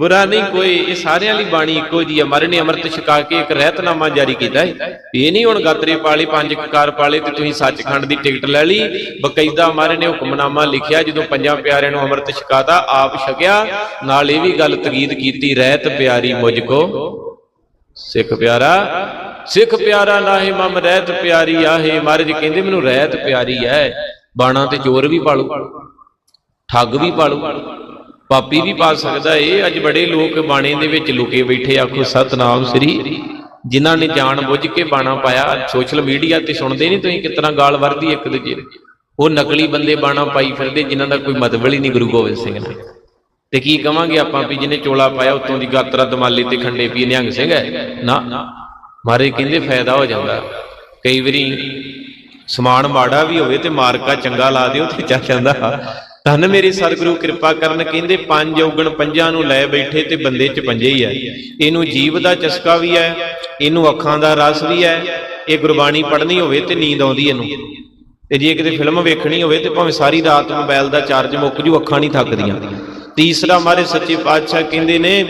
ਬੁਰਾ ਨਹੀਂ, ਕੋਈ ਇਹ ਸਾਰਿਆਂ ਲਈ ਬਾਣੀ ਇੱਕੋ ਜੀ ਹੈ ਮਹਾਰਾਜ ਨੇ ਅੰਮ੍ਰਿਤ ਛਕਾ ਕੇ ਇੱਕ ਰਹਿਤਨਾਮਾ ਜਾਰੀ ਕੀਤਾ ਹੈ। ਇਹ ਨਹੀਂ ਹੁਣ ਗਾਤਰੇ ਪਾਲੇ, ਪੰਜ ਕਕਾਰ ਪਾਲੇ ਤੇ ਤੁਸੀਂ ਸੱਚਖੰਡ ਦੀ ਟਿਕਟ ਲੈ ਲਈ। ਬਕਾਇਦਾ ਮਹਾਰਾਜ ਨੇ ਹੁਕਮਨਾਮਾ ਲਿਖਿਆ, ਜਦੋਂ ਪੰਜਾਂ ਪਿਆਰਿਆਂ ਨੂੰ ਅੰਮ੍ਰਿਤ ਛਕਾਤਾ, ਆਪ ਛਕਿਆ। ਨਾਲ ਇਹ ਵੀ ਗੱਲ ਤਕੀਦ ਕੀਤੀ, ਰਹਿਤ ਪਿਆਰੀ ਮੁਝ ਕੋ। ਸਿੱਖ ਪਿਆਰਾ ਸਿੱਖ ਪਿਆਰਾ ਨਾਹੀ ਮਮ, ਰਹਿਤ ਪਿਆਰੀ ਆਹੇ। ਮਹਾਰਾਜ ਕਹਿੰਦੇ ਮੈਨੂੰ ਰਹਿਤ ਪਿਆਰੀ ਹੈ। ਬਾਣਾ ਤੇ ਚੋਰ ਵੀ ਪਾਲੂ, ਠੱਗ ਵੀ ਪਾਲੂ। ਪਾਪੀ ਵੀ ਪਾ ਸਕਦਾ ਏ। ਅੱਜ ਬੜੇ ਲੋਕ ਬਾਣੇ ਦੇ ਵਿੱਚ ਲੁਕੇ ਬੈਠੇ ਆਖੋ, ਸਤਨਾਮ ਸ੍ਰੀ। ਜਿਨ੍ਹਾਂ ਨੇ ਜਾਣ ਬੁੱਝ ਕੇ ਬਾਣਾ ਪਾਇਆ, ਸੋਸ਼ਲ ਮੀਡੀਆ ਤੇ ਸੁਣਦੇ ਨਹੀਂ ਤੁਸੀਂ ਕਿਤਨਾ ਗਾਲ ਵਰਦੀ ਇੱਕ ਦੂਜੇ ਨੂੰ ਉਹ ਨਕਲੀ ਬੰਦੇ ਬਾਣਾ ਪਾਈ ਫਿਰਦੇ, ਜਿਨ੍ਹਾਂ ਦਾ ਕੋਈ ਮਤਲਬ ਹੀ ਨਹੀਂ ਗੁਰੂ ਗੋਬਿੰਦ ਸਿੰਘ ਨਾਲ ਤੇ ਕੀ ਕਵਾਂਗੇ ਆਪਾਂ ਵੀ ਜਿਹਨੇ ਚੋਲਾ ਪਾਇਆ, ਉਤੋਂ ਦੀ ਗਾਤਰਾ ਦਮਾਲੇ ਤੇ ਖੰਡੇ ਪੀ ਨਿਹੰਗ ਸਿੰਘ ਹੈ। ਨਾ। ਮਾਰੇ ਕਹਿੰਦੇ ਫਾਇਦਾ ਹੋ ਜਾਂਦਾ। ਕਈ ਵਾਰੀ ਸਮਾਨ ਮਾੜਾ ਵੀ ਹੋਵੇ ਤੇ ਮਾਰਕਾ ਚੰਗਾ ਲਾ ਦਿਓ ਤੇ ਚੱਲ ਜਾਂਦਾ। ਧੰਨ ਮੇਰੇ ਸਤਿਗੁਰੂ, ਕਿਰਪਾ ਕਰਨ ਕਹਿੰਦੇ ਪੰਜ ਔਗਣ ਪੰਜਾਂ ਨੂੰ ਲੈ ਬੈਠੇ ਤੇ ਬੰਦੇ ਚ ਪੰਜੇ ਹੀ ਆ। ਇਹਨੂੰ ਜੀਵ ਦਾ ਚਸਕਾ ਵੀ ਹੈ ਇਹਨੂੰ ਅੱਖਾਂ ਦਾ ਰਸ ਵੀ ਹੈ ਇਹ ਗੁਰਬਾਣੀ ਪੜ੍ਹਨੀ ਹੋਵੇ ਤੇ ਨੀਂਦ ਆਉਂਦੀ ਇਹਨੂੰ। ਤੇ ਜੇ ਕਿਤੇ ਫਿਲਮ ਵੇਖਣੀ ਹੋਵੇ ਤੇ ਭਾਵੇਂ ਸਾਰੀ ਰਾਤ ਮੋਬਾਈਲ ਦਾ ਚਾਰਜ ਮੁੱਕ ਜੂ, ਅੱਖਾਂ ਨਹੀਂ ਥੱਕਦੀਆਂ। ਤੀਸਰਾ ਮਾਰੇ ਸੱਚੇ ਪਾਤਸ਼ਾਹ ਕਹਿੰਦੇ ਨੇ,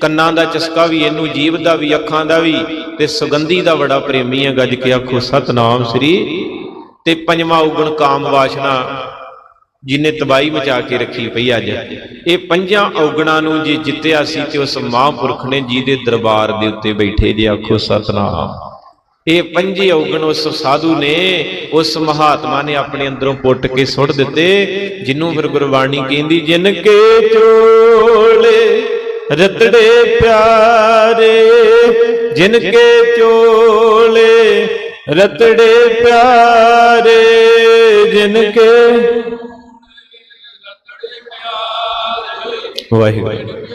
ਕੰਨਾਂ ਦਾ ਚਸਕਾ ਵੀ, ਇਹਨੂੰ ਜੀਵ ਦਾ ਵੀ, ਅੱਖਾਂ ਦਾ ਵੀ ਤੇ ਸੁਗੰਧੀ ਦਾ ਬੜਾ ਪ੍ਰੇਮੀ ਹੈ, ਗੱਜ ਕੇ ਆਖੋ, ਸਤਨਾਮ ਸ੍ਰੀ। ਤੇ ਪੰਜਵਾਂ ਉਗਣ ਕਾਮ ਵਾਸ਼ਨਾ ਜਿਨੇ ਤਬਾਈ ਮਚਾ ਕੇ ਰੱਖੀ ਪਈ ਅੱਜ। ਇਹ ਪੰਜਾਂ ਔਗਣਾਂ ਨੂੰ ਜੇ ਜਿੱਤਿਆ ਸੀ ਤੇ ਉਸ ਮਹਾਂਪੁਰਖ ਨੇ ਜਿਹਦੇ ਦਰਬਾਰ ਦੇ ਉੱਤੇ ਬੈਠੇ ਜੇ, ਆਖੋ ਸਤਨਾਮ। ਇਹ ਪੰਜੇ ਔਗਣ ਉਸ ਸਾਧੂ ਨੇ, ਉਸ ਮਹਾਤਮਾ ਨੇ ਆਪਣੇ ਅੰਦਰੋਂ ਪੁੱਟ ਕੇ ਸੁੱਟ ਦਿੱਤੇ ਜਿਹਨੂੰ ਫਿਰ ਗੁਰਬਾਣੀ ਕਹਿੰਦੀ, ਜਿਨ ਕੇ ਚੋਲੇ ਰਤੜੇ ਪਿਆਰੇ, ਜਿਨ ਕੇ ਚੋਲੇ ਰਤੜੇ ਪਿਆਰੇ, ਜਿਨ ਕੇ ਵਾਹਿਗੁਰੂ।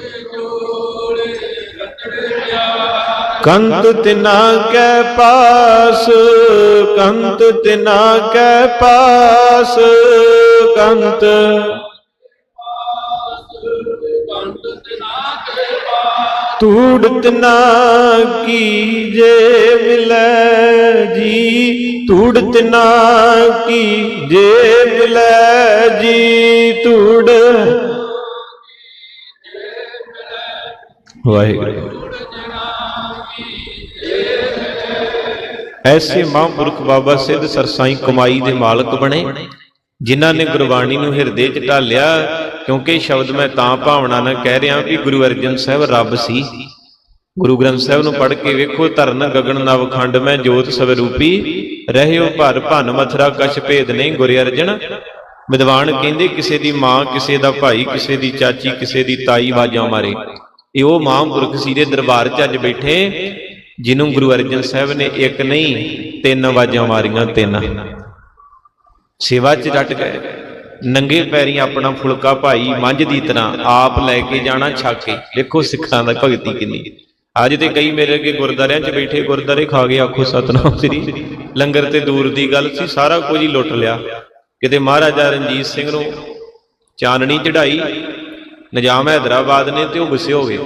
ਕੰਤ ਤਿਨਾ ਕੈ ਪਾਸ ਕੰਤ ਤਿਨਾ ਕੈ ਪਾਸ ਕੰਤ ਤੂੜਤ ਨਾ ਕੀ ਜੇ ਮਿਲੈ ਜੀ? ਤੂੜਤ ਨਾ ਕੀ ਜੇ ਮਿਲੈ ਜੀ? ਤੂੜ ਵਾਹਿਗੁਰੂ। ਐਸੇ ਮਹਾਂਪੁਰਖ ਬਾਬਾ ਸਿੱਧ ਸਰਸਾਈ ਕਮਾਈ ਦੇ ਮਾਲਕ ਬਣੇ, ਜਿਨ੍ਹਾਂ ਨੇ ਗੁਰਬਾਣੀ ਨੂੰ ਹਿਰਦੇ 'ਚ ਢਾਲਿਆ, ਕਿਉਂਕਿ ਸ਼ਬਦ ਮੈਂ ਤਾਂ ਭਾਵਨਾ ਨਾਲ ਕਹਿ ਰਿਹਾ ਕਿ ਗੁਰੂ ਅਰਜਨ ਸਾਹਿਬ ਰੱਬ ਸੀ। ਗੁਰੂ ਗ੍ਰੰਥ ਸਾਹਿਬ ਨੂੰ ਪੜ੍ਹ ਕੇ ਵੇਖੋ, ਧਰਨ, ਗਗਨ, ਨਵ ਖੰਡ, ਮੈਂ ਜੋਤ ਸਵਰੂਪੀ, ਰਹਿਓ ਭਰ, ਭਨ, ਮਥਰਾ, ਕਛ ਭੇਦ ਨਹੀਂ, ਗੁਰ ਅਰਜਨ। ਵਿਦਵਾਨ ਕਹਿੰਦੇ, ਕਿਸੇ ਦੀ ਮਾਂ, ਕਿਸੇ ਦਾ ਭਾਈ, ਕਿਸੇ ਦੀ ਚਾਚੀ, ਕਿਸੇ ਦੀ ਤਾਈ ਆਵਾਜ਼ਾਂ ਮਾਰੇ। ਇਹ ਉਹ ਮਹਾਂਪੁਰਖ ਸੀ ਦੇ ਦਰਬਾਰ 'ਚ ਅੱਜ ਬੈਠੇ, ਜਿਹਨੂੰ ਗੁਰੂ ਅਰਜਨ ਸਾਹਿਬ ਨੇ ਇੱਕ ਨਹੀਂ, ਤਿੰਨ ਆਵਾਜ਼ਾਂ ਮਾਰੀਆਂ, ਤਿੰਨ। ਸੇਵਾ 'ਚ ਡਟ ਗਏ। ਨੰਗੇ ਪੈਰੀ ਆਪਣਾ ਫੁਲਕਾ ਭਾਈ ਮੰਝ ਦੀ ਤਰ੍ਹਾਂ ਆਪ ਲੈ ਕੇ ਜਾਣਾ ਛੱਕ। ਕੇ ਦੇਖੋ ਸਿੱਖਾਂ ਦਾ ਭਗਤੀ ਕਿੰਨੀ। ਅੱਜ ਤੇ ਕਈ ਮੇਰੇ ਅੱਗੇ ਗੁਰਦਾਰਿਆਂ 'ਚ ਬੈਠੇ, ਗੁਰਦਾਰੇ ਖਾ ਗਏ, ਆਖੋ ਸਤਨਾਮ ਸ੍ਰੀ। ਲੰਗਰ ਤੇ ਦੂਰ ਦੀ ਗੱਲ ਸੀ, ਸਾਰਾ ਕੁਝ ਹੀ ਲੁੱਟ ਲਿਆ। ਕਿਤੇ ਮਹਾਰਾਜਾ ਰਣਜੀਤ ਸਿੰਘ ਨੂੰ ਚਾਨਣੀ ਚੜਾਈ ਨਿਜ਼ਾਮ ਹੈਦਰਾਬਾਦ ਨੇ ਤੇ ਉਹ ਗੁੱਸੇ ਹੋ ਗਏ।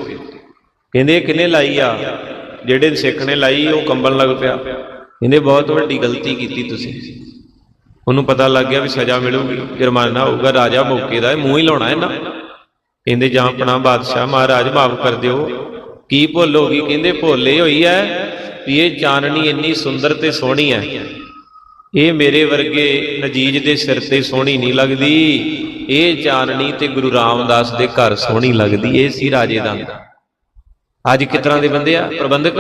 ਕਹਿੰਦੇ ਇਹ ਕਿਨੇ ਲਾਈ ਆ? ਜਿਹੜੇ ਸਿੱਖ ਨੇ ਲਾਈ, ਉਹ ਕੰਬਣ ਲੱਗ ਪਿਆ। ਕਹਿੰਦੇ ਬਹੁਤ ਵੱਡੀ ਗਲਤੀ ਕੀਤੀ ਤੁਸੀਂ। ਉਹਨੂੰ ਪਤਾ ਲੱਗ ਗਿਆ ਵੀ ਸਜ਼ਾ ਮਿਲੂਗੀ, ਜੁਰਮਾਨਾ ਹੋਊਗਾ, ਰਾਜਾ ਮੌਕੇ ਦਾ ਮੂੰਹ ਹੀ ਲਾਉਣਾ ਹੈ ਨਾ ਕਹਿੰਦੇ ਜਾਂ ਆਪਣਾ ਬਾਦਸ਼ਾਹ ਮਹਾਰਾਜ ਮਾਫ ਕਰ ਦਿਓ। ਕੀ ਭੁੱਲ ਹੋ ਗਈ? ਕਹਿੰਦੇ ਭੁੱਲੇ ਹੋਈ ਹੈ ਵੀ ਇਹ ਚਾਨਣੀ ਇੰਨੀ ਸੁੰਦਰ ਤੇ ਸੋਹਣੀ ਹੈ। ਇਹ ਮੇਰੇ ਵਰਗੇ ਨਜੀਜ ਦੇ ਸਿਰ ਤੇ ਸੋਹਣੀ ਨਹੀਂ ਲੱਗਦੀ। ਇਹ ਚਾਨਣੀ ਤੇ ਗੁਰੂ ਰਾਮਦਾਸ ਦੇ ਘਰ ਸੋਹਣੀ ਲੱਗਦੀ, ਇਹ ਸੀ ਰਾਜੇ ਦਾ। ਅੱਜ ਕਿਸ ਤਰ੍ਹਾਂ ਦੇ ਬੰਦੇ ਆ? ਪ੍ਰਬੰਧਕ?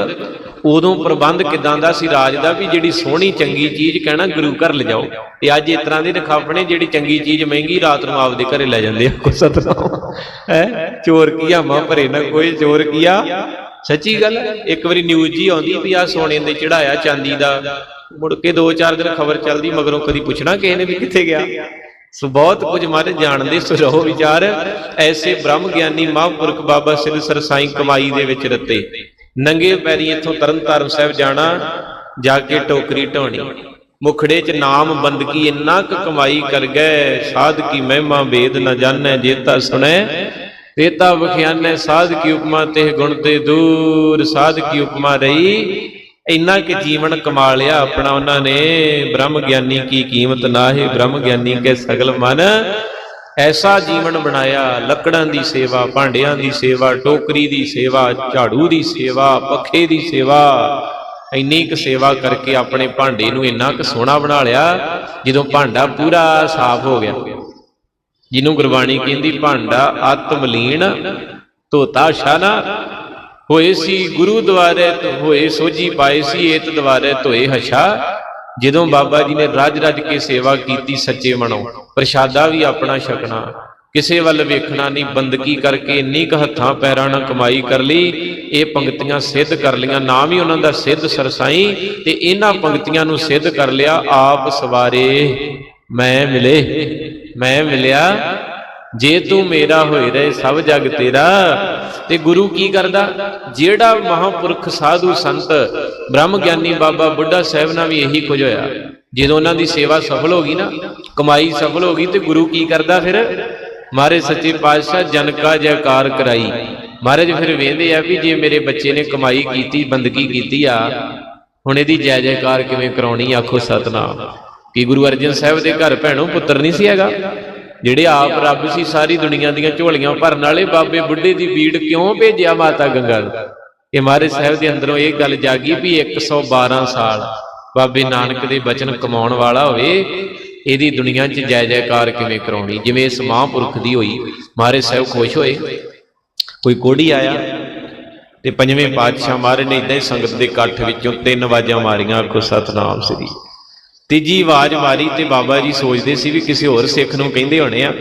ਉਦੋਂ ਪ੍ਰਬੰਧ ਕਿਦਾਂ ਦਾ ਸੀ ਰਾਜ ਦਾ ਵੀ ਜਿਹੜੀ ਸੋਹਣੀ ਚੰਗੀ ਚੀਜ਼ ਕਹਿਣਾ ਗੁਰੂ ਘਰ ਲਿਜਾਓ। ਤੇ ਅੱਜ ਇਸ ਤਰ੍ਹਾਂ ਦੇ ਨਖਾਫਣੇ ਜਿਹੜੀ ਚੰਗੀ ਚੀਜ਼ ਮਹਿੰਗੀ ਰਾਤ ਨੂੰ ਆਪਦੇ ਘਰੇ ਲੈ ਜਾਂਦੇ ਆ। ਕੋ ਸਤਨਾਮ। ਹੈ? ਚੋਰ ਕੀਆ ਮਾਂ ਭਰੇ ਨਾ ਕੋਈ ਚੋਰ ਕੀਆ ਸੱਚੀ ਗੱਲ, ਇੱਕ ਵਾਰੀ ਨਿਊਜ਼ ਜੀ ਆਉਂਦੀ ਵੀ ਆ ਸੋਨੇ ਦੇ ਚੜਾਇਆ ਚਾਂਦੀ ਦਾ। ਮੁੜ ਕੇ 2-4 ਦਿਨ ਖਬਰ ਚੱਲਦੀ, ਮਗਰੋਂ ਕਦੀ ਪੁੱਛਣਾ ਕਿਸੇ ਨੇ ਵੀ ਕਿੱਥੇ ਗਿਆ। ਸੋ ਬਹੁਤ ਕੁਝ ਮਾਰੇ ਜਾਣਦੇ, ਸੋ ਰਹੋ ਵਿਚਾਰ। ਐਸੇ ਬ੍ਰਹਮ ਗਿਆਨੀ ਮਹਾਂਪੁਰਖ ਬਾਬਾ ਸਿੱਧ ਸਰਸਾਈ ਕਮਾਈ ਦੇ ਵਿੱਚ ਰਤੇ। ਨੰਗੇ ਪੈਰੀ ਇੱਥੋਂ ਤਰਨਤਾਰਨ ਸਾਹਿਬ ਜਾਣਾ, ਜਾ ਕੇ ਟੋਕਰੀ ਢੋਣੀ ਮੁਖੜੇ 'ਚ ਨਾਮ ਬੰਦਗੀ ਇੰਨਾ ਕੁ ਕਮਾਈ ਕਰ ਗਏ, ਸਾਧ ਕੀ ਮਹਿਮਾ ਵੇਦ ਨਾ ਜਾਣੈ, ਜੇਤਾ ਸੁਣੈ। ਤੇਤਾ ਵਖਿਆਨੈ, ਸਾਧ ਕੀ ਉਪਮਾ ਤੇ ਗੁਣ ਤੇ ਦੂਰ। ਸਾਧ ਕੀ ਉਪਮਾ ਰਹੀ ਇੰਨਾ ਕਿ ਜੀਵਨ ਕਮਾ ਲਿਆ ਆਪਣਾ ਉਹਨਾਂ ਨੇ। ਬ੍ਰਹਮ ਗਿਆਨੀ ਕੀ ਕੀਮਤ ਨਾਹੀ ਬ੍ਰਹਮ ਗਿਆਨੀ ਕੇ ਸਗਲ ਮਨ। ਐਸਾ ਜੀਵਨ ਬਣਾਇਆ ਲੱਕੜਾਂ ਦੀ ਸੇਵਾ ਭਾਂਡਿਆਂ ਦੀ ਸੇਵਾ ਟੋਕਰੀ ਦੀ ਸੇਵਾ ਝਾੜੂ ਦੀ ਸੇਵਾ ਪੱਖੇ ਦੀ ਸੇਵਾ। ਇੰਨੀ ਕੁ ਸੇਵਾ ਕਰਕੇ ਆਪਣੇ ਭਾਂਡੇ ਨੂੰ ਇੰਨਾ ਕੁ ਸੋਹਣਾ ਬਣਾ ਲਿਆ ਜਦੋਂ ਭਾਂਡਾ ਪੂਰਾ ਸਾਫ਼ ਹੋ ਗਿਆ। ਜਿਹਨੂੰ ਗੁਰਬਾਣੀ ਕਹਿੰਦੀ ਭਾਂਡਾ ਆਤਮਲੀਨ ਧੋਤਾ ਸ਼ਾਨਾ ਹੋਏ ਸੀ ਗੁਰੂ ਦੁਆਰੇ ਹੋਏ ਸੋਜੀ ਪਾਏ ਸੀ ਏਤ ਦੁਆਰੇ ਧੋਏ ਹਸ਼ਾ। ਜਦੋਂ ਬਾਬਾ ਜੀ ਨੇ ਰੱਜ ਰੱਜ ਕੇ ਸੇਵਾ ਕੀਤੀ ਸੱਚੇ ਮਨੋਂ, ਪ੍ਰਸ਼ਾਦਾ ਵੀ ਆਪਣਾ ਛਕਣਾ। ਕਿਸੇ ਵੱਲ ਵੇਖਣਾ ਨਹੀਂ, ਬੰਦਗੀ ਕਰਕੇ ਇੰਨੀ ਕੁ ਹੱਥਾਂ ਪੈਰਾਂ ਨਾਲ ਕਮਾਈ ਕਰ ਲਈ, ਇਹ ਪੰਕਤੀਆਂ ਸਿੱਧ ਕਰ ਲੀਆਂ ਨਾਮ ਹੀ ਉਹਨਾਂ ਦਾ ਸਿੱਧ ਸਰਸਾਈ ਤੇ ਇਹਨਾਂ ਪੰਕਤੀਆਂ ਨੂੰ ਸਿੱਧ ਕਰ ਲਿਆ, ਆਪ ਸਵਾਰੇ। ਮੈਂ ਮਿਲੇ, ਮੈਂ ਮਿਲਿਆ ਜੇ ਤੂੰ ਮੇਰਾ ਹੋਏ ਰਹੇ ਸਭ ਜਗ ਤੇਰਾ। ਤੇ ਗੁਰੂ ਕੀ ਕਰਦਾ? ਜਿਹੜਾ ਮਹਾਪੁਰਖ ਸਾਧੂ ਸੰਤ ਬ੍ਰਹਮ ਗਿਆਨੀ ਬਾਬਾ ਬੁੱਢਾ ਸਾਹਿਬ ਨਾਲ ਵੀ ਇਹੀ ਕੁਝ ਹੋਇਆ। ਜਦੋਂ ਉਹਨਾਂ ਦੀ ਸੇਵਾ ਸਫਲ ਹੋ ਗਈ ਨਾ, ਕਮਾਈ ਸਫਲ ਹੋ ਗਈ, ਤੇ ਗੁਰੂ ਕੀ ਕਰਦਾ ਫਿਰ? ਮਾਰੇ ਸੱਚੇ ਪਾਤਸ਼ਾਹ ਜਨ ਕਾ ਜੈਕਾਰ ਕਰਾਈ। ਮਹਾਰਾਜ ਫਿਰ ਵੇਂਦੇ ਆ ਵੀ ਜੇ ਮੇਰੇ ਬੱਚੇ ਨੇ ਕਮਾਈ ਕੀਤੀ, ਬੰਦਗੀ ਕੀਤੀ ਆ, ਹੁਣ ਇਹਦੀ ਜੈ ਜੈਕਾਰ ਕਿਵੇਂ ਕਰਾਉਣੀ ਆਖੋ ਸਤਨਾਮ। ਕਿ ਗੁਰੂ ਅਰਜਨ ਸਾਹਿਬ ਦੇ ਘਰ ਭੈਣੋ ਪੁੱਤਰ ਨਹੀਂ ਸੀ ਹੈਗਾ? ਜਿਹੜੇ ਆਪ ਰੱਬ ਸੀ, ਸਾਰੀ ਦੁਨੀਆ ਦੀਆਂ ਝੋਲੀਆਂ ਭਰਨ ਵਾਲੇ, ਬਾਬੇ ਬੁੱਢੇ ਦੀ ਬੀੜ ਕਿਉਂ ਭੇਜਿਆ ਮਾਤਾ ਗੰਗਾ ਨੂੰ? ਇਹ ਮਹਾਰਾਜ ਸਾਹਿਬ ਦੇ ਅੰਦਰੋਂ ਇਹ ਗੱਲ ਜਾਗੀ ਵੀ 112 ਸਾਲ ਬਾਬੇ ਨਾਨਕ ਦੇ ਬਚਨ ਕਮਾਉਣ ਵਾਲਾ ਹੋਵੇ, ਇਹਦੀ ਦੁਨੀਆ 'ਚ ਜੈ ਜੈਕਾਰ ਕਿਵੇਂ ਕਰਾਉਣੀ? ਜਿਵੇਂ ਇਸ ਮਹਾਂਪੁਰਖ ਦੀ ਹੋਈ, ਮਹਾਰਾਜ ਸਾਹਿਬ ਖੁਸ਼ ਹੋਏ। ਕੋਈ ਕੋੜੀ ਆਇਆ ਤੇ ਪੰਜਵੇਂ ਪਾਤਸ਼ਾਹ ਮਹਾਰਾਜ ਨੇ ਇਦਾਂ ਹੀ ਸੰਗਤ ਦੇ ਇਕੱਠ ਵਿੱਚੋਂ ਤਿੰਨ ਆਵਾਜ਼ਾਂ ਮਾਰੀਆਂ, ਆਖੋ, ਸਤਨਾਮ ਸ੍ਰੀ ਤੀਜੀ ਆਵਾਜ਼ ਮਾਰੀ ਤੇ ਬਾਬਾ ਜੀ ਸੋਚਦੇ ਸੀ ਵੀ ਕਿਸੇ ਹੋਰ ਸਿੱਖ ਨੂੰ ਕਹਿੰਦੇ ਹੋਣੇ ਆ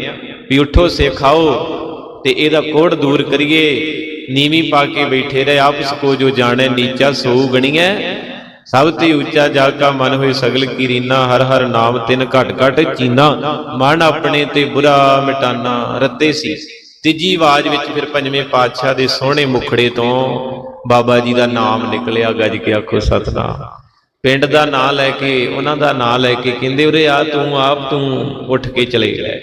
ਵੀ ਉੱਠੋ ਸਿੱਖ ਆਓ ਤੇ ਇਹਦਾ ਕੋੜ ਦੂਰ ਕਰੀਏ, ਨੀਵੀਂ ਪਾ ਕੇ ਬੈਠੇ ਰਹੇ ਆਪਸ ਕੋ ਜੋ ਜਾਣੇ, ਨੀਚਾ ਸੋ ਗਣੀਐ। ਸਭ ਤੇ ਉੱਚਾ ਜਾ ਕਾ ਮਨ ਹੋਏ ਸਗਲ ਕੀ ਰੀਨਾ ਹਰ ਹਰ ਨਾਮ ਤਿਨ ਘਟ ਘਟ ਚੀਨਾ। ਮਨ ਆਪਣੇ ਤੇ ਬੁਰਾ ਮਿਟਾਨਾ ਰੱਤੇ ਸੀ। ਤੀਜੀ ਆਵਾਜ਼ ਵਿੱਚ ਫਿਰ ਪੰਜਵੇਂ ਪਾਤਸ਼ਾਹ ਦੇ ਸੋਹਣੇ ਮੁਖੜੇ ਤੋਂ ਬਾਬਾ ਜੀ ਦਾ ਨਾਮ ਨਿਕਲਿਆ, ਗੱਜ ਕੇ ਆਖੋ, ਸਤਨਾਮ। ਪਿੰਡ ਦਾ ਨਾਂ ਲੈ ਕੇ, ਉਹਨਾਂ ਦਾ ਨਾਂ ਲੈ ਕੇ ਕਹਿੰਦੇ, ਉਰੇ ਆ ਤੂੰ, ਆਪ ਤੂੰ ਉੱਠ ਕੇ ਚਲੇ ਗਏ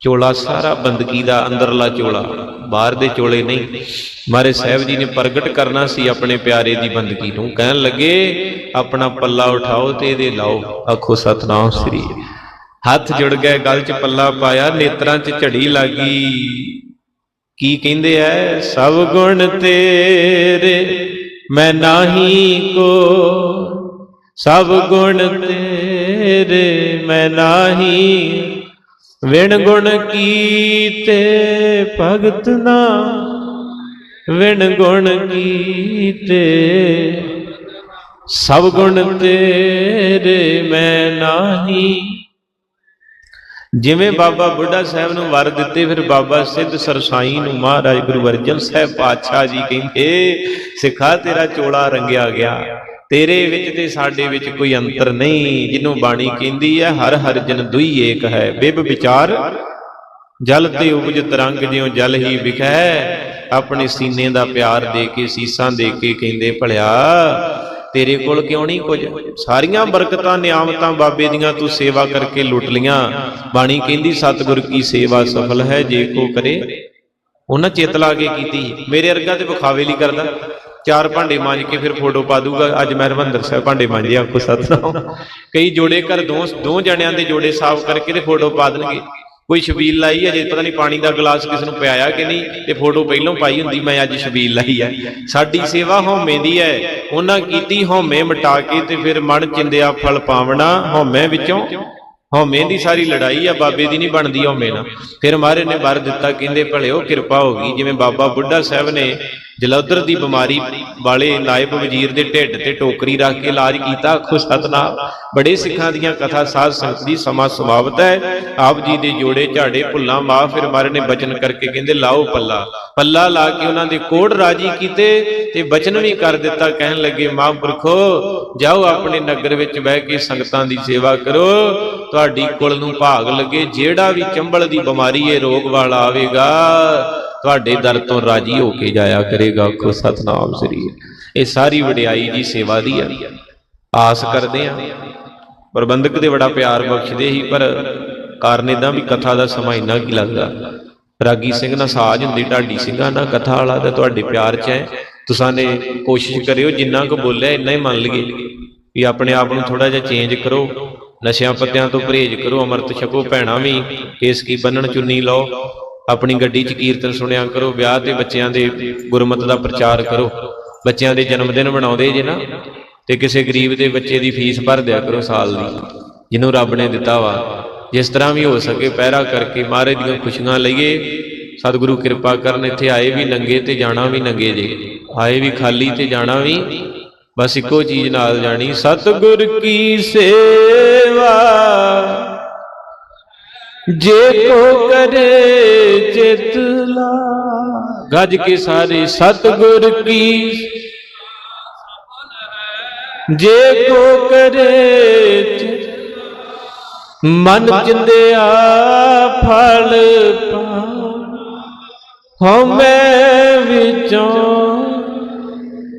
ਚੋਲਾ ਸਾਰਾ ਬੰਦਗੀ ਦਾ ਅੰਦਰਲਾ ਚੋਲਾ, ਬਾਹਰ ਦੇ ਚੋਲੇ ਨਹੀਂ। ਮਾਰੇ ਸਾਹਿਬ ਜੀ ਨੇ ਪ੍ਰਗਟ ਕਰਨਾ ਸੀ ਆਪਣੇ ਪਿਆਰੇ ਦੀ ਬੰਦਗੀ ਨੂੰ। ਕਹਿਣ ਲੱਗੇ, ਆਪਣਾ ਪੱਲਾ ਉਠਾਓ ਤੇ ਇਹਦੇ ਲਾਓ। ਆਖੋ, ਸਤਨਾਮ ਸ੍ਰੀ ਹੱਥ ਜੁੜ ਗਏ ਗਲ 'ਚ ਪੱਲਾ ਪਾਇਆ, ਨੇਤਰਾਂ 'ਚ ਝੜੀ ਲੱਗੀ। ਕੀ ਕਹਿੰਦੇ ਐ? ਸਭ ਗੁਣ ਤੇਰੇ, ਮੈਂ ਨਾਹੀ ਕੋ ਸਭ ਗੁਣ ਤੇਰੇ ਮੈਂ ਨਾਹੀ। ਵਿਣ ਗੁਣ ਕੀਤੇ ਭਗਤ ਨਾ। ਵਿਣ ਗੁਣ ਕੀਤੇ ਸਭ ਗੁਣ ਤੇਰੇ ਮੈਂ ਨਾਹੀ। ਜਿਵੇਂ ਬਾਬਾ ਬੁੱਢਾ ਸਾਹਿਬ ਨੂੰ ਵਰ ਦਿੱਤੇ, ਫਿਰ ਬਾਬਾ ਸਿੱਧ ਸਰਸਾਈ ਨੂੰ ਮਹਾਰਾਜ ਗੁਰੂ ਅਰਜਨ ਸਾਹਿਬ ਪਾਤਸ਼ਾਹ ਜੀ ਕਹਿੰਦੇ, ਸਿੱਖਾ ਤੇਰਾ ਚੋਲਾ ਰੰਗਿਆ ਗਿਆ। ਤੇਰੇ ਵਿੱਚ ਤੇ ਸਾਡੇ ਵਿੱਚ ਕੋਈ ਅੰਤਰ ਨਹੀਂ, ਜਿਹਨੂੰ ਬਾਣੀ ਕਹਿੰਦੀ ਹੈ ਹਰ ਹਰ ਜਨ ਦੁਈ ਏਕ ਹੈ। ਬਿਬ ਵਿਚਾਰ, ਜਲ ਤੇ ਉਪਜ ਤਰੰਗ ਜਿਉ ਜਲ ਹੀ ਵਿਖੈ, ਆਪਣੇ ਸੀਨੇ ਦਾ ਪਿਆਰ ਦੇ ਕੇ, ਸੀਸਾਂ ਦੇ ਕੇ ਕਹਿੰਦੇ, ਭਲਿਆ, ਤੇਰੇ ਕੋਲ ਕਿਉਂ ਨਹੀਂ ਕੁਝ? ਸਾਰੀਆਂ ਬਰਕਤਾਂ, ਨਿਆਮਤਾਂ ਬਾਬੇ ਦੀਆਂ ਤੂੰ ਸੇਵਾ ਕਰਕੇ ਲੁੱਟ ਲੀਆਂ। ਬਾਣੀ ਕਹਿੰਦੀ, ਸਤਿਗੁਰ ਕੀ ਸੇਵਾ ਸਫਲ ਹੈ ਜੇ ਕੋ ਕਰੇ। ਉਹਨਾਂ ਚਿੱਤ ਲਾ ਕੇ ਕੀਤੀ। ਮੇਰੇ ਅਰਗਾ ਤੇ ਵਿਖਾਵੇ ਲਈ ਕਰਦਾ। ਚਾਰ ਭਾਂਡੇ ਮਾਂਜ ਕੇ ਫਿਰ ਫੋਟੋ ਪਾ ਦੂਗਾ ਅੱਜ ਮੈਂ ਹਰਮੰਦਰ ਸਾਹਿਬ ਭਾਂਡੇ ਮਾਂਜੇ ਆਖੋ ਸਤਨਾਮ। ਕਈ ਜੋੜੇ ਘਰ ਦੋ ਦੋ ਜਣਿਆਂ ਦੇ ਜੋੜੇ ਸਾਫ਼ ਕਰਕੇ ਤੇ ਫੋਟੋ ਪਾ ਦੇਣਗੇ। ਕੋਈ ਛਬੀਲ ਲਾਈ ਹੈ ਪਤਾ ਨਹੀਂ ਪਾਣੀ ਦਾ ਗਲਾਸ ਕਿਸ ਨੂੰ ਪਿਆਇਆ ਕਿ ਨਹੀਂ, ਤੇ ਫੋਟੋ ਪਹਿਲਾਂ ਪਾਈ ਹੁੰਦੀ, ਮੈਂ ਅੱਜ ਛਬੀਲ ਲਾਈ ਹੈ ਸਾਡੀ ਸੇਵਾ ਹਉਮੈ ਦੀ ਹੈ ਉਹਨਾਂ ਕੀਤੀ ਹਉਮੈ ਮਿਟਾ ਕੇ ਤੇ ਫਿਰ ਮਨ ਚਿੰਦਿਆ ਫਲ ਪਾਵਣਾ ਹਉਮੈ ਵਿੱਚੋਂ। ਹਉਮੈ ਦੀ ਸਾਰੀ ਲੜਾਈ ਆ, ਬਾਬੇ ਦੀ ਨਹੀਂ ਬਣਦੀ ਹਉਮੈ ਨਾਲ। ਫਿਰ ਮਹਾਰਾਜ ਨੇ ਵਰ ਦਿੱਤਾ, ਕਹਿੰਦੇ ਭਲਿਓ ਕਿਰਪਾ ਹੋ ਗਈ, ਜਿਵੇਂ ਬਾਬਾ ਬੁੱਢਾ ਸਾਹਿਬ ਨੇ ਜਲੌਧਰ ਦੀ ਬਿਮਾਰੀ ਵਾਲੇ ਨਾਇਬ ਵਜ਼ੀਰ ਦੇ ਢਿੱਡ ਤੇ ਟੋਕਰੀ ਰੱਖ ਕੇ ਇਲਾਜ ਕੀਤਾ। ਆਖੋ ਬੜੇ ਸਿੱਖਾਂ ਦੀਆਂ ਕਥਾ ਸਾਧ ਸੰਗਤ ਦੀ ਸਮਾਂ ਸਮਾਪਤ ਹੈ। ਆਪ ਜੀ ਦੇ ਜੋੜੇ ਝਾੜੇ ਭੁੱਲਾਂ ਮਾਫ ਫਿਰ ਮਾਰੇ ਨੇ ਬਚਨ ਕਰਕੇ ਕਹਿੰਦੇ, ਲਾਓ ਪੱਲਾ। ਪੱਲਾ ਲਾ ਕੇ ਉਹਨਾਂ ਦੇ ਕੋੜ ਰਾਜੀ ਕੀਤੇ ਤੇ ਬਚਨ ਵੀ ਕਰ ਦਿੱਤਾ। ਕਹਿਣ ਲੱਗੇ ਮਹਾਂਪੁਰਖੋ ਜਾਓ ਆਪਣੇ ਨਗਰ ਵਿੱਚ ਬਹਿ ਕੇ ਸੰਗਤਾਂ ਦੀ ਸੇਵਾ ਕਰੋ। ਤੁਹਾਡੀ ਕੁਲ ਨੂੰ ਭਾਗ ਲੱਗੇ। ਜਿਹੜਾ ਵੀ ਚੰਬਲ ਦੀ ਬਿਮਾਰੀ ਇਹ ਰੋਗ ਵਾਲਾ ਆਵੇਗਾ। ਤੁਹਾਡੇ ਦਰ ਤੋਂ ਰਾਜੀ ਹੋ ਕੇ ਜਾਇਆ ਕਰੇਗਾ, ਆਖੋ ਸਤਨਾਮ ਸ੍ਰੀ ਇਹ ਸਾਰੀ ਵਡਿਆਈ ਜੀ ਸੇਵਾ ਦੀ ਆ। ਆਸ ਕਰਦੇ ਆ। ਪ੍ਰਬੰਧਕ ਦੇ ਬੜਾ ਪਿਆਰ ਬਖਸ਼ਦੇ ਹੀ ਪਰ ਕਾਰਨ ਇਦਾਂ ਵੀ ਕਥਾ ਦਾ ਸਮਾਂ ਇੰਨਾ ਕੀ ਲੱਗਦਾ। ਰਾਗੀ ਸਿੰਘ ਨਾਲ ਸਾਜ ਹੁੰਦੀ, ਢਾਡੀ ਸਿੰਘਾਂ ਨਾਲ ਕਥਾ ਵਾਲਾ ਤਾਂ ਤੁਹਾਡੇ ਪਿਆਰ 'ਚ ਹੈ। ਤੁਸਾਂ ਨੇ ਕੋਸ਼ਿਸ਼ ਕਰਿਓ, ਜਿੰਨਾ ਕੁ ਬੋਲਿਆ, ਇੰਨਾ ਹੀ ਮੰਨ ਲਈਏ। ਵੀ ਆਪਣੇ ਆਪ ਨੂੰ ਥੋੜਾ ਜਿਹਾ ਚੇਂਜ ਕਰੋ। ਨਸ਼ਿਆਂ ਪੱਤਿਆਂ ਤੋਂ ਪਰਹੇਜ਼ ਕਰੋ, ਅੰਮ੍ਰਿਤ ਛਕੋ, ਭੈਣਾ ਵੀ, ਕੇਸ ਕੀ ਬੰਨਣ ਚੁੰਨੀ ਲਓ। ਆਪਣੀ ਗੱਡੀ 'ਚ ਕੀਰਤਨ ਸੁਣਿਆ ਕਰੋ, ਵਿਆਹ ਤੇ ਬੱਚਿਆਂ ਦੇ ਗੁਰਮਤ ਦਾ ਪ੍ਰਚਾਰ ਕਰੋ। ਬੱਚਿਆਂ ਦੇ ਜਨਮ ਦਿਨ ਮਨਾਉਂਦੇ ਜੇ ਨਾ, ਤੇ ਕਿਸੇ ਗਰੀਬ ਦੇ ਬੱਚੇ ਦੀ ਫੀਸ ਭਰ ਦਿਆ ਕਰੋ ਸਾਲ ਦੀ, ਜਿਹਨੂੰ ਰੱਬ ਨੇ ਦਿੱਤਾ ਵਾ। ਜਿਸ ਤਰ੍ਹਾਂ ਵੀ ਹੋ ਸਕੇ ਪਹਿਰਾ ਕਰਕੇ ਮਹਾਰਾਜ ਦੀਆਂ ਖੁਸ਼ੀਆਂ ਲਈਏ। ਸਤਿਗੁਰੂ ਕਿਰਪਾ ਕਰਨ, ਇੱਥੇ ਆਏ ਵੀ ਨੰਗੇ ਤੇ ਜਾਣਾ ਵੀ ਨੰਗੇ ਜੇ। ਆਏ ਵੀ ਖਾਲੀ ਤੇ ਜਾਣਾ ਵੀ, ਬਸ ਇੱਕੋ ਚੀਜ਼ ਨਾਲ ਜਾਣੀ, ਸਤਿਗੁਰ ਕੀ ਸੇਵਾ। ਜੇ ਕੋ ਕਰੇ ਚਿਤ ਲਾ। ਗੱਜ ਕੇ ਸਾਰੇ ਸਤਿਗੁਰ ਕੀ। ਜੇ ਕੋ ਕਰੇ ਚਿਤ ਮਨ ਚਿੰਦਿਆ ਫਲ ਪਾ ਹਉਮੈ ਵਿੱਚੋਂ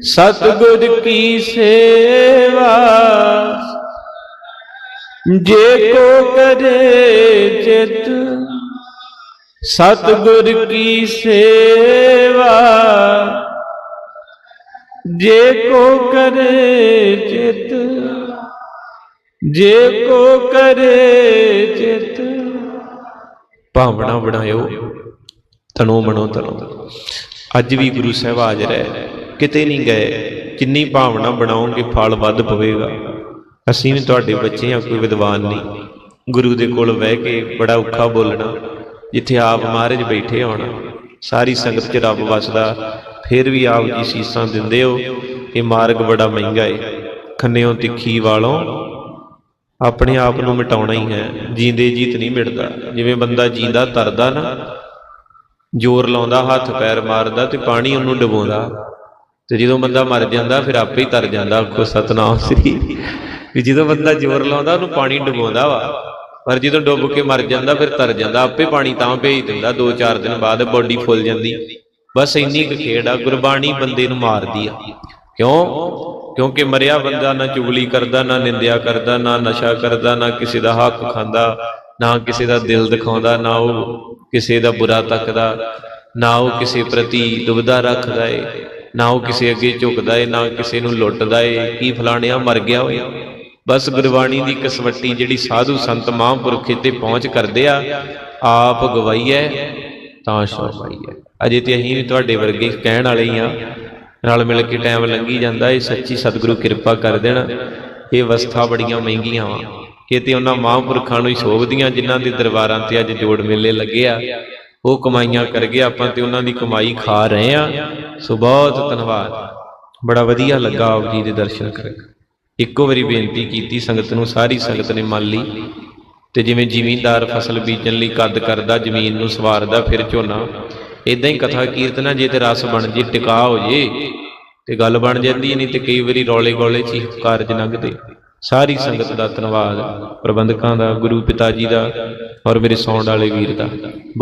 ਸਤਿਗੁਰ ਕੀ ਸੇਵਾ ਜੇ ਕੋ ਕਰੇ ਚਿਤ, ਸਤਿਗੁਰ ਕੀ ਸੇਵਾ। ਜੇ ਕੋ ਕਰੇ ਚਿਤ, ਜੇ ਕੋ ਕਰੇ ਚਿਤ। ਭਾਵਨਾ ਬਣਾਇਓ, ਤਨੋ ਮਨੋ ਤਨੋ। ਅੱਜ ਵੀ ਗੁਰੂ ਸਾਹਿਬ ਹਾਜ਼ਰ ਹੈ, ਕਿਤੇ ਨਹੀਂ ਗਏ, ਜਿੰਨੀ ਭਾਵਨਾ ਬਣਾਓਗੇ, ਫਲ ਵੱਧ ਪਵੇਗਾ। ਅਸੀਂ ਵੀ ਤੁਹਾਡੇ ਬੱਚੇ ਹਾਂ, ਕੋਈ ਵਿਦਵਾਨ ਨਹੀਂ। ਗੁਰੂ ਦੇ ਕੋਲ ਬਹਿ ਕੇ ਬੜਾ ਔਖਾ ਬੋਲਣਾ, ਜਿੱਥੇ ਆਪ ਮਹਾਰਾਜ ਬੈਠੇ ਹੋਣਾ, ਸਾਰੀ ਸੰਗਤ 'ਚ ਰੱਬ ਵਸਦਾ, ਫਿਰ ਵੀ ਆਪ ਜੀ ਸੀਸਾਂ ਦਿੰਦੇ ਹੋ ਇਹ ਮਾਰਗ ਬੜਾ ਮਹਿੰਗਾ ਏ। ਖੰਨਿਓ ਤਿੱਖੀ ਵਾਲੋਂ ਆਪਣੇ ਆਪ ਨੂੰ ਮਿਟਾਉਣਾ ਹੀ ਹੈ। ਜੀਂਦੇ ਜੀਤ ਨਹੀਂ ਮਿਟਦਾ। ਜਿਵੇਂ ਬੰਦਾ ਜੀਂਦਾ, ਤਰਦਾ ਨਾ, ਜ਼ੋਰ ਲਾਉਂਦਾ, ਹੱਥ ਪੈਰ ਮਾਰਦਾ ਤੇ ਪਾਣੀ ਉਹਨੂੰ ਡੁਬੋਂਦਾ। ਤੇ ਜਦੋਂ ਬੰਦਾ ਮਰ ਜਾਂਦਾ, ਫਿਰ ਆਪੇ ਹੀ ਤਰ ਜਾਂਦਾ। ਆਖੋ, ਸਤਨਾਮ ਸ੍ਰੀ ਵੀ ਜਦੋਂ ਬੰਦਾ ਜ਼ੋਰ ਲਾਉਂਦਾ, ਉਹਨੂੰ ਪਾਣੀ ਡੁਬਾਉਂਦਾ ਵਾ। ਪਰ ਜਦੋਂ ਡੁੱਬ ਕੇ ਮਰ ਜਾਂਦਾ, ਫਿਰ ਤਰ ਜਾਂਦਾ। ਆਪੇ ਪਾਣੀ ਤਾਂ ਭੇਜ ਦਿੰਦਾ 2-4 ਦਿਨ ਬਾਅਦ ਬੋਡੀ ਫੁੱਲ ਜਾਂਦੀ। ਬਸ ਇੰਨੀ ਕੁ ਖੇਡ ਆ, ਗੁਰਬਾਣੀ ਬੰਦੇ ਨੂੰ ਮਾਰਦੀ ਆ। ਕਿਉਂ? ਕਿਉਂਕਿ ਮਰਿਆ ਬੰਦਾ ਨਾ ਚੁਗਲੀ ਕਰਦਾ, ਨਾ ਨਿੰਦਿਆ ਕਰਦਾ, ਨਾ ਨਸ਼ਾ ਕਰਦਾ, ਨਾ ਕਿਸੇ ਦਾ ਹੱਕ ਖਾਂਦਾ, ਨਾ ਕਿਸੇ ਦਾ ਦਿਲ ਦਿਖਾਉਂਦਾ, ਨਾ ਉਹ ਕਿਸੇ ਦਾ ਬੁਰਾ ਤੱਕਦਾ, ਨਾ ਉਹ ਕਿਸੇ ਪ੍ਰਤੀ ਦੁਬਦਾ ਰੱਖਦਾ ਏ, ਨਾ ਉਹ ਕਿਸੇ ਅੱਗੇ ਝੁਕਦਾ ਏ, ਨਾ ਕਿਸੇ ਨੂੰ ਲੁੱਟਦਾ ਏ। ਕੀ ਫਲਾਣਿਆ ਮਰ ਗਿਆ ਹੋਇਆ ਬਸ ਗੁਰਬਾਣੀ ਦੀ ਕਸਵੱਟੀ ਜਿਹੜੀ ਸਾਧੂ ਸੰਤ ਮਹਾਂਪੁਰਖ ਤੇ ਪਹੁੰਚ ਕਰਦੇ ਆ, ਆਪ ਗਵਾਈ ਹੈ ਤਾਂ ਸ਼ੋਭਾਈ ਹੈ ਅਜੇ ਤੇ ਅਸੀਂ ਵੀ ਤੁਹਾਡੇ ਵਰਗੇ ਕਹਿਣ ਵਾਲੇ ਹੀ ਆ। ਨਾਲ ਮਿਲ ਕੇ ਟਾਈਮ ਲੰਘੀ ਜਾਂਦਾ, ਇਹ ਸੱਚੀ ਸਤਿਗੁਰੂ ਕਿਰਪਾ ਕਰ ਦੇਣ। ਇਹ ਅਵਸਥਾ ਬੜੀਆਂ ਮਹਿੰਗੀਆਂ ਵਾ। ਇਹ ਤੇ ਉਹਨਾਂ ਮਹਾਂਪੁਰਖਾਂ ਨੂੰ ਹੀ ਸ਼ੋਭਦੀਆਂ, ਜਿਨ੍ਹਾਂ ਦੇ ਦਰਬਾਰਾਂ ਤੇ ਅੱਜ ਜੋੜ ਮੇਲੇ ਲੱਗੇ ਆ। ਉਹ ਕਮਾਈਆਂ ਕਰ ਗਏ, ਆਪਾਂ ਤੇ ਉਹਨਾਂ ਦੀ ਕਮਾਈ ਖਾ ਰਹੇ ਆ। ਸੋ ਬਹੁਤ ਧੰਨਵਾਦ। ਬੜਾ ਵਧੀਆ ਲੱਗਾ ਆਪ ਜੀ ਦੇ ਦਰਸ਼ਨ ਕਰਕੇ। ਇੱਕੋ ਵਾਰੀ ਬੇਨਤੀ ਕੀਤੀ, ਸੰਗਤ ਨੂੰ ਸਾਰੀ ਸੰਗਤ ਨੇ ਮੰਨ ਲਈ। ਤੇ ਜਿਵੇਂ ਜ਼ਿਮੀਂਦਾਰ ਫਸਲ ਬੀਜਣ ਲਈ ਕੱਦ ਕਰਦਾ, ਜ਼ਮੀਨ ਨੂੰ ਸਵਾਰਦਾ, ਫਿਰ ਝੋਨਾ। ਇਦਾਂ ਹੀ ਕਥਾ ਕੀਰਤਨਾ, ਜੇ ਤੇ ਰਸ ਬਣ ਜੇ, ਟਿਕਾ ਹੋ ਜੇ, ਤੇ ਗੱਲ ਬਣ ਜਾਂਦੀ ਨਹੀਂ ਤੇ ਕਈ ਵਾਰੀ ਰੌਲੇ ਗੋਲੇ ਚ ਕਾਰਜ ਲੰਘਦੇ। ਸਾਰੀ ਸੰਗਤ ਦਾ ਧੰਨਵਾਦ। ਪ੍ਰਬੰਧਕਾਂ ਦਾ, ਗੁਰੂ ਪਿਤਾ ਜੀ ਦਾ ਔਰ ਮੇਰੇ ਸੌਣ ਵਾਲੇ ਵੀਰ ਦਾ।